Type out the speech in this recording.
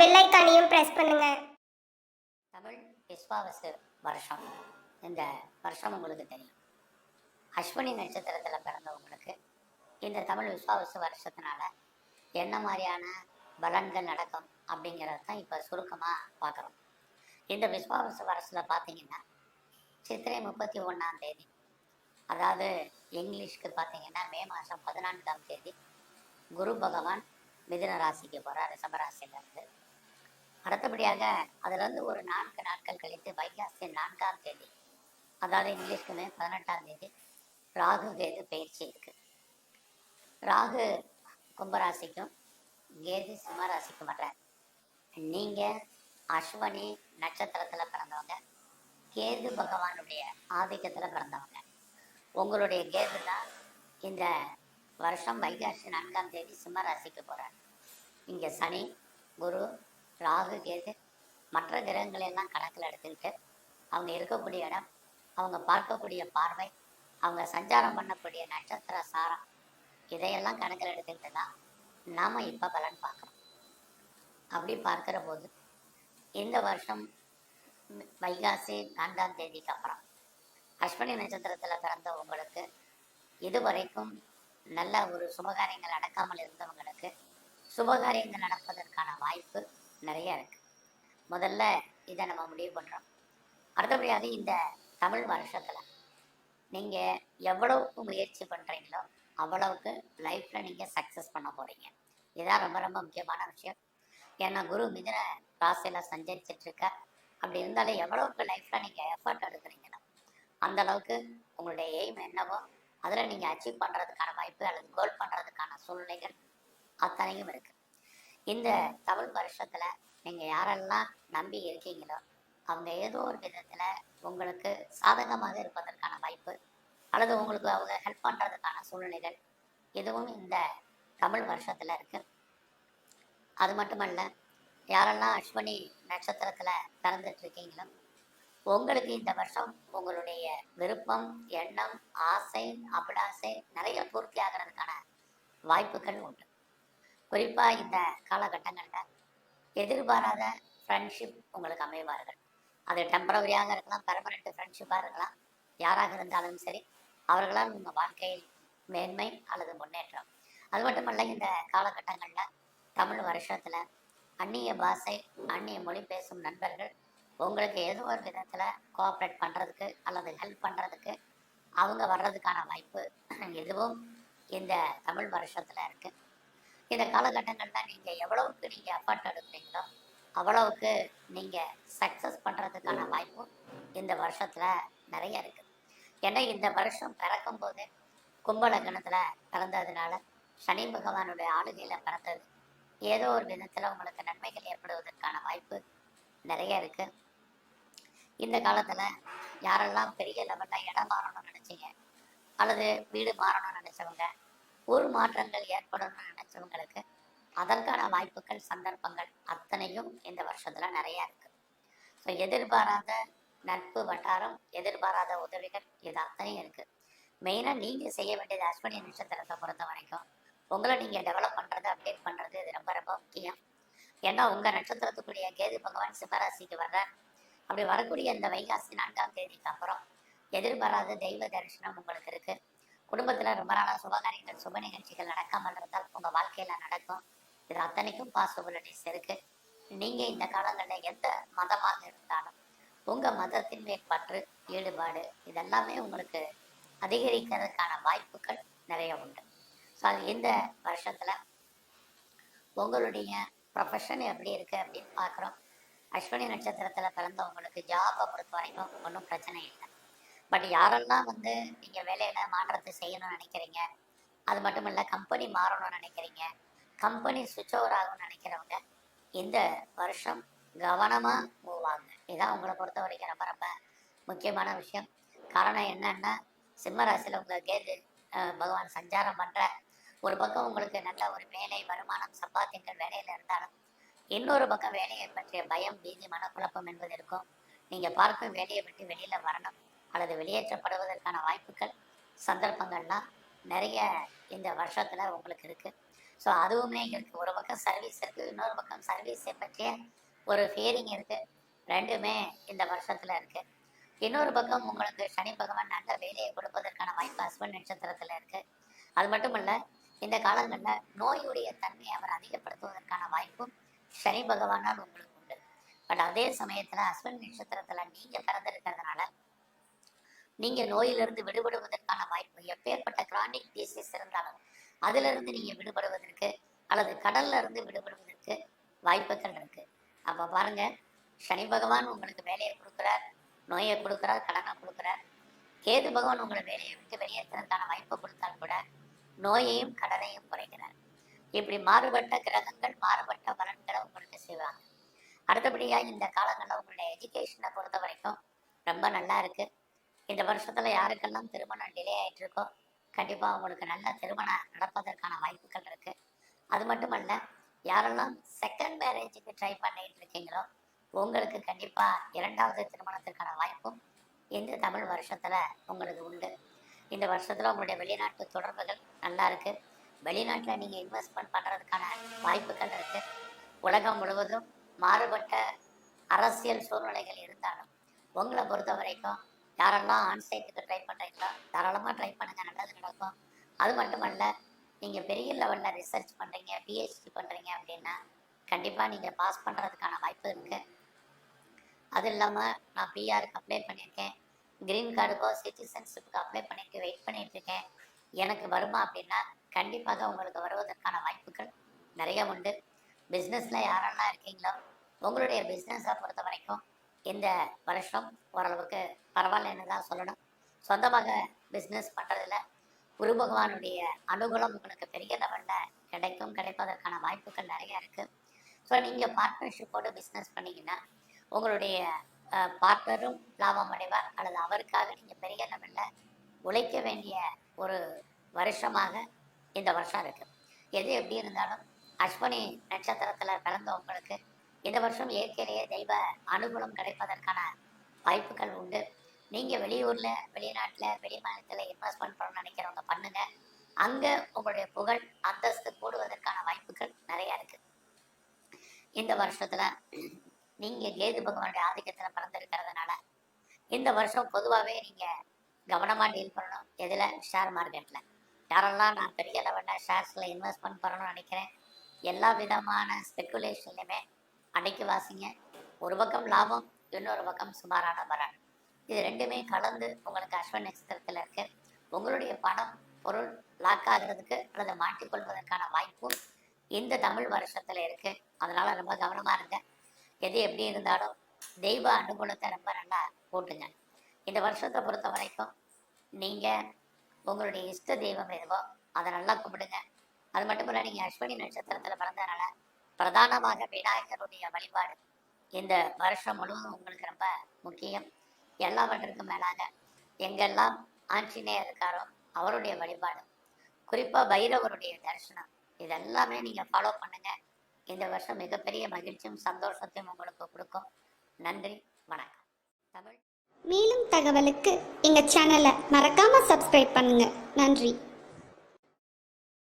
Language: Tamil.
பெல் ஐக்கானையும் பிரஸ் பண்ணுங்க. தமிழ் விஸ்வாவசு வருஷம். இந்த வருஷம் உங்களுக்கு தெரியும். அஸ்வினி நட்சத்திரத்தில் பிறந்தவங்களுக்கு இந்த தமிழ் விஸ்வாவசு வருஷத்தினால என்ன மாதிரியான பலன்கள் நடக்கும் அப்படிங்கிறத தான் இப்போ சுருக்கமாக பார்க்குறோம் இந்த விஸ்வாவசு வருஷத்தில் பார்த்தீங்கன்னா சித்திரை முப்பத்தி ஒன்றாம் தேதி அதாவது இங்கிலீஷ்க்கு பார்த்தீங்கன்னா மே மாதம் பதினான்காம் தேதி குரு பகவான் மிதுன ராசிக்கு போகிறார் ரிஷபராசியிலேருந்து அடுத்தபடியாக அதுலேருந்து ஒரு நான்கு நாட்கள் கழித்து வைகாசி நான்காம் தேதி அதாவது இங்கிலீஷ்க்குமே பதினெட்டாம் தேதி ராகு கேது பயிற்சி இருக்கு. ராகு கும்பராசிக்கும் கேது சிம்மராசிக்கும் வர்றார் நீங்கள் அஸ்வனி நட்சத்திரத்தில் பிறந்தவங்க கேது பகவானுடைய ஆதிக்கத்தில் பிறந்தவங்க. உங்களுடைய கேது தான் இந்த வருஷம் வைகாசி நான்காம் தேதி சிம்மராசிக்கு ராசிக்கு இங்க இங்கே சனி குரு ராகு கேது மற்ற கிரகங்களை எல்லாம் கணக்கில் எடுத்துக்கிட்டு அவங்க இருக்கக்கூடிய இடம் அவங்க பார்க்கக்கூடிய பார்வை அவங்க சஞ்சாரம் பண்ணக்கூடிய நட்சத்திர சாரம் இதையெல்லாம் கணக்கில் எடுத்துக்கிட்டு தான் நாம் இப்போ பலன் பார்க்குறோம். அப்படி பார்க்குற போது இந்த வருஷம் வைகாசி நான்காம் தேதிக்கு அப்புறம் அஸ்வினி நட்சத்திரத்தில் பிறந்த உங்களுக்கு இதுவரைக்கும் நல்ல ஒரு சுபகாரியங்கள் நடக்காமல் இருந்தவங்களுக்கு சுபகாரியங்கள் நடப்பதற்கான வாய்ப்பு நிறைய இருக்கு. முதல்ல இதை நம்ம முடிவு பண்ணுறோம் அடுத்தபடியாக இந்த தமிழ் வருஷத்தில் நீங்கள் எவ்வளவுக்கு முயற்சி பண்ணுறீங்களோ அவ்வளவுக்கு லைஃப்பில் நீங்கள் சக்ஸஸ் பண்ண போகிறீங்க இதுதான் ரொம்ப ரொம்ப முக்கியமான விஷயம். ஏன்னா குரு மிதன ராசியில் சஞ்சரிச்சிட்ருக்க. அப்படி இருந்தாலும் எவ்வளவுக்கு லைஃப்பில் நீங்கள் எஃபர்ட் எடுக்கிறீங்களோ அந்த அளவுக்கு உங்களுடைய எய்ம் என்னவோ அதில் நீங்கள் அச்சீவ் பண்ணுறதுக்கான வாய்ப்பு அல்லது கோல் பண்ணுறதுக்கான சூழ்நிலைகள் அத்தனையும் இருக்குது இந்த தமிழ் வருஷத்தில் நீங்கள் யாரெல்லாம் நம்பி இருக்கீங்களோ அவங்க ஏதோ ஒரு விதத்தில் உங்களுக்கு சாதகமாக இருப்பதற்கான வாய்ப்பு அல்லது உங்களுக்கு அவங்க ஹெல்ப் பண்ணுறதுக்கான சூழ்நிலைகள் இதுவும் இந்த தமிழ் வருஷத்தில் இருக்கு. அது மட்டுமல்ல யாரெல்லாம் அஸ்வினி நட்சத்திரத்தில் பிறந்துட்டு இருக்கீங்களோ உங்களுக்கு இந்த வருஷம் உங்களுடைய விருப்பம் எண்ணம் ஆசை அபிலாசை நிறைய பூர்த்தி ஆகிறதுக்கான வாய்ப்புகள் உண்டு. குறிப்பாக இந்த காலகட்டங்களில் எதிர்பாராத ஃப்ரெண்ட்ஷிப் உங்களுக்கு அமைவார்கள் அது டெம்பரவரியாக இருக்கலாம் பெர்மனண்ட் ஃப்ரெண்ட்ஷிப்பாக இருக்கலாம். யாராக இருந்தாலும் சரி அவர்களால் உங்கள் வாழ்க்கையில் மேன்மை அல்லது முன்னேற்றம். அது மட்டுமல்ல இந்த காலகட்டங்களில் தமிழ் வருஷத்தில் அந்நிய பாஷை அந்நிய மொழி பேசும் நண்பர்கள் உங்களுக்கு ஏதோ ஒரு விதத்தில் கோஆப்ரேட் பண்ணுறதுக்கு அல்லது ஹெல்ப் பண்ணுறதுக்கு அவங்க வர்றதுக்கான வாய்ப்பு எதுவும் இந்த தமிழ் வருஷத்தில் இருக்குது இந்த காலகட்டங்களில் நீங்கள் எவ்வளவுக்கு நீங்கள் எஃபர்ட் எடுக்கிறீங்களோ அவ்வளவுக்கு நீங்கள் சக்ஸஸ் பண்ணுறதுக்கான வாய்ப்பும் இந்த வருஷத்தில் நிறைய இருக்குது ஏன்னா இந்த வருஷம் பிறக்கும் போது கும்பலக்கணத்தில் பிறந்ததுனால சனி பகவானுடைய ஆளுகையில் பிறந்தது. ஏதோ ஒரு விதத்தில் உங்களுக்கு நன்மைகள் ஏற்படுவதற்கான வாய்ப்பு நிறைய இருக்குது இந்த காலத்தில் யாரெல்லாம் பெரிய லெவலில் இடம் மாறணும்னு நினச்சிங்க அல்லது வீடு மாறணும்னு நினச்சவங்க ஊர் மாற்றங்கள் ஏற்படணும்னு நினச்சவங்களுக்கு அதற்கான வாய்ப்புகள் சந்தர்ப்பங்கள் அத்தனையும் இந்த வருஷத்துல நிறைய இருக்கு. ஸோ எதிர்பாராத நட்பு வட்டாரம் எதிர்பாராத உதவிகள் இது அத்தனையும் இருக்கு. மெயினாக நீங்கள் செய்ய வேண்டியது அஸ்வினி நட்சத்திரத்தை பொறுத்த வரைக்கும் உங்களை நீங்கள் டெவலப் பண்ணுறது அப்டேட் பண்ணுறது இது ரொம்ப ரொம்ப முக்கியம். ஏன்னா உங்கள் நட்சத்திரத்துக்குரிய கேது பகவான் சிம்மராசிக்கு வர்றார். அப்படி வரக்கூடிய இந்த வைகாசி நான்காம் தேதிக்கு அப்புறம் எதிர்பாராத தெய்வ தரிசனம் உங்களுக்கு இருக்கு. குடும்பத்துல ரொம்ப நாளாக சுபகாரியங்கள் சுப நிகழ்ச்சிகள் நடக்காமல் இருந்தால் உங்க வாழ்க்கையில நடக்கும். இது அத்தனைக்கும் பாசிபிலிட்டிஸ் இருக்கு. நீங்க இந்த காலங்களில் எந்த மதமாக இருந்தாலும் உங்க மதத்தின் மேல் பற்று ஈடுபாடு இதெல்லாமே உங்களுக்கு அதிகரிக்கிறதுக்கான வாய்ப்புகள் நிறைய உண்டு. ஸோ அது இந்த வருஷத்துல? உங்களுடைய ப்ரொஃபஷன் எப்படி இருக்கு அப்படின்னு பார்க்குறோம். அஸ்வினி நட்சத்திரத்தில் பிறந்தவங்களுக்கு ஜாபை பொறுத்த வரைக்கும் ஒன்றும் பிரச்சனை இல்லை. பட் யாரெல்லாம் வந்து நீங்கள் வேலையில் மாற்றத்தை செய்யணும்னு நினைக்கிறீங்க? அது மட்டும் இல்லை கம்பெனி மாறணும்னு நினைக்கிறீங்க. கம்பெனி சுவிட்ச் ஓவர் ஆகணும்னு நினைக்கிறவங்க இந்த வருஷம் கவனமாக மூவ் ஆகுங்க. இதான் உங்களை பொறுத்த வரைக்கும் ரொம்ப ரொம்ப முக்கியமான விஷயம். காரணம் என்னன்னா சிம்ம ராசியில் உங்கள் கேது பகவான் சஞ்சாரம் பண்ணுற ஒரு பக்கம் உங்களுக்கு நல்ல ஒரு வேலை வருமானம் சம்பாத்தியங்கள் வேலையில் இருந்தாலும் இன்னொரு பக்கம் வேலையை பற்றிய பயம் பீதி மனக்குழப்பம் என்பது இருக்கும். நீங்கள் பார்க்கும் வேலையை விட்டு வெளியில் வரணும். அல்லது வெளியேற்றப்படுவதற்கான வாய்ப்புகள் சந்தர்ப்பங்கள்லாம் நிறைய இந்த வருஷத்தில் உங்களுக்கு இருக்குது ஸோ அதுவுமே இருக்கு ஒரு பக்கம் சர்வீஸ் இருக்கு இன்னொரு பக்கம் சர்வீஸை பற்றிய ஒரு ஃபீலிங் இருக்கு. ரெண்டுமே இந்த வருஷத்துல இருக்கு. இன்னொரு பக்கம் உங்களுக்கு சனி பகவான் நல்ல வேலையை கொடுப்பதற்கான வாய்ப்பு ஹஸ்பண்ட் நட்சத்திரத்துல இருக்கு. அது மட்டும் இல்ல இந்த காலங்களில் நோயுடைய தன்மையை அவர் அதிகப்படுத்துவதற்கான வாய்ப்பும் சனி பகவானால் உங்களுக்கு உண்டு. பட் அதே சமயத்துல ஹஸ்பண்ட் நட்சத்திரத்துல நீங்க பிறந்திருக்கிறதுனால நீங்க நோயிலிருந்து விடுபடுவதற்கான வாய்ப்பு எப்பேற்பட்ட கிரானிக் டிசீஸ் இருந்தாலும் அதுல இருந்து நீங்க விடுபடுவதற்கு அல்லது கடல்ல இருந்து விடுபடுவதற்கு வாய்ப்புகள் இருக்கு. அப்ப பாருங்க சனி பகவான் உங்களுக்கு வேலையை கொடுக்குறார் நோயை கொடுக்குறார் கடனை கொடுக்குறார். கேது பகவான் உங்களை வேலையை விட்டு வெளியேற்றுறதுக்கான வாய்ப்பை கொடுத்தால் கூட நோயையும் கடனையும் குறைக்கிறார். இப்படி மாறுபட்ட கிரகங்கள் மாறுபட்ட பலன்களை உங்களுக்கு செய்வாங்க. அடுத்தபடியா இந்த காலங்களில் உங்களுடைய எஜுகேஷனை பொறுத்த வரைக்கும் ரொம்ப நல்லா இருக்கு. இந்த வருஷத்துல யாருக்கெல்லாம் திருமணம் டிலே ஆயிட்டு இருக்கோ கண்டிப்பா உங்களுக்கு நல்ல திருமணம் நடப்பதற்கான வாய்ப்புகள் இருக்கு. அது மட்டுமல்ல யாரெல்லாம் செகண்ட் மேரேஜுக்கு ட்ரை பண்ணிட்டு இருக்கீங்களோ உங்களுக்கு கண்டிப்பா இரண்டாவது திருமணத்திற்கான வாய்ப்பும் இந்த தமிழ் வருஷத்துல உங்களுக்கு உண்டு. இந்த வருஷத்துல உங்களுடைய வெளிநாட்டு தொடர்புகள் நல்லா இருக்கு. வெளிநாட்டில் நீங்கள் இன்வெஸ்ட்மெண்ட் பண்ணுறதுக்கான வாய்ப்புகள் இருக்கு. உலகம் முழுவதும் மாறுபட்ட அரசியல் சூழ்நிலைகள் இருந்தாலும் உங்களை பொறுத்த வரைக்கும் யாரெல்லாம் ஆன்சைட்டுக்கு ட்ரை பண்ணுறீங்களோ தாராளமாக ட்ரை பண்ணுங்க நல்லது நடக்கும். அது மட்டுமல்ல நீங்கள் பெரிய லெவலில் ரிசர்ச் பண்ணுறீங்க பிஹெச்டி பண்ணுறீங்க அப்படின்னா கண்டிப்பாக நீங்கள் பாஸ் பண்ணுறதுக்கான வாய்ப்பு இருக்குது அது இல்லாமல் நான் பிஆருக்கு அப்ளை பண்ணியிருக்கேன். க்ரீன் கார்டுக்கோ சிட்டிசன்ஷிப்புக்கு அப்ளை பண்ணிட்டு வெயிட் பண்ணிட்டு இருக்கேன். எனக்கு வருமா அப்படின்னா கண்டிப்பாக உங்களுக்கு வருவதற்கான வாய்ப்புகள் நிறைய உண்டு. பிஸ்னஸில் யாரெல்லாம் இருக்கீங்களோ உங்களுடைய பிஸ்னஸை பொறுத்த வரைக்கும் இந்த வருஷம் ஓரளவுக்கு பரவாயில்லன்னு தான் சொல்லணும். சொந்தமாக பிஸ்னஸ் பண்ணுறதுல குரு பகவானுடைய அனுகூலம் உங்களுக்கு பெரிய லெவலில் கிடைக்கும் கிடைப்பதற்கான வாய்ப்புகள் நிறைய இருக்குது ஸோ நீங்கள் பார்ட்னர்ஷிப்போடு பிஸ்னஸ் பண்ணிங்கன்னா உங்களுடைய பார்ட்னரும் லாபம் அடைவார் அல்லது அவருக்காக நீங்கள் பெரிய லெவலில் உழைக்க வேண்டிய ஒரு வருஷமாக இந்த வருஷம் இருக்குது எது எப்படி இருந்தாலும் அஸ்வினி நட்சத்திரத்தில் பிறந்தவங்களுக்கு இந்த வருஷம் இயற்கையிலேயே தெய்வ அனுகூலம் கிடைப்பதற்கான வாய்ப்புகள் உண்டு. நீங்கள் வெளியூரில் வெளிநாட்டில் வெளி மாநிலத்தில் இன்வெஸ்ட்மெண்ட் பண்ணணும்னு நினைக்கிறவங்க பண்ணுங்க. அங்கே உங்களுடைய புகழ் அந்தஸ்து கூடுவதற்கான வாய்ப்புகள் நிறைய இருக்கு. இந்த வருஷத்துல நீங்க கேது பகவானுடைய ஆதிக்கத்துல பிறந்திருக்கிறதுனால இந்த வருஷம் பொதுவாகவே நீங்க கவனமா டீல் பண்ணணும். எதுல? ஷேர் மார்க்கெட்ல யாரெல்லாம் நான் பெரிய லெவலில் ஷேர்ஸ்ல இன்வெஸ்ட்மெண்ட் பண்ணணும்னு நினைக்கிறேன் எல்லா விதமான ஸ்பெக்குலேஷன்லையுமே அன்னைக்கு வாசிங்க. ஒரு பக்கம் லாபம் இன்னொரு பக்கம் சுமாரான பலன். இது ரெண்டுமே கலந்து உங்களுக்கு அஸ்வன் நட்சத்திரத்தில் இருக்கு. உங்களுடைய பணம் பொருள் லாக் ஆகிறதுக்கு அல்லது மாட்டிக்கொள்வதற்கான வாய்ப்பும் இந்த தமிழ் வருஷத்துல இருக்கு. அதனால ரொம்ப கவனமா இருங்க. எது எப்படி இருந்தாலும் தெய்வ அனுகூலத்தை ரொம்ப நல்லா கூட்டுங்க இந்த வருஷத்தை பொறுத்த வரைக்கும் நீங்க உங்களுடைய இஷ்ட தெய்வம் எதுவோ அதை நல்லா கும்பிடுங்க. அது மட்டும் இல்லை நீங்க அஸ்வினி நட்சத்திரத்துல பிறந்ததுனால பிரதானமாக விநாயகருடைய வழிபாடு. இந்த வருஷம் முழுவதும் உங்களுக்கு ரொம்ப முக்கியம். எல்லாவற்றிற்கும் மேலாக எங்கெல்லாம் ஆஞ்சநேயர் இருக்காரோ அவருடைய வழிபாடு குறிப்பாக பைரவருடைய தரிசனம் இதெல்லாமே நீங்கள் ஃபாலோ பண்ணுங்க. இந்த வருஷம் மிகப்பெரிய மகிழ்ச்சியும் சந்தோஷத்தையும் உங்களுக்கு கொடுக்கும். நன்றி வணக்கம். தமிழ். மேலும் தகவலுக்கு எங்கள் சேனலை மறக்காமல் சப்ஸ்கிரைப் பண்ணுங்கள் நன்றி.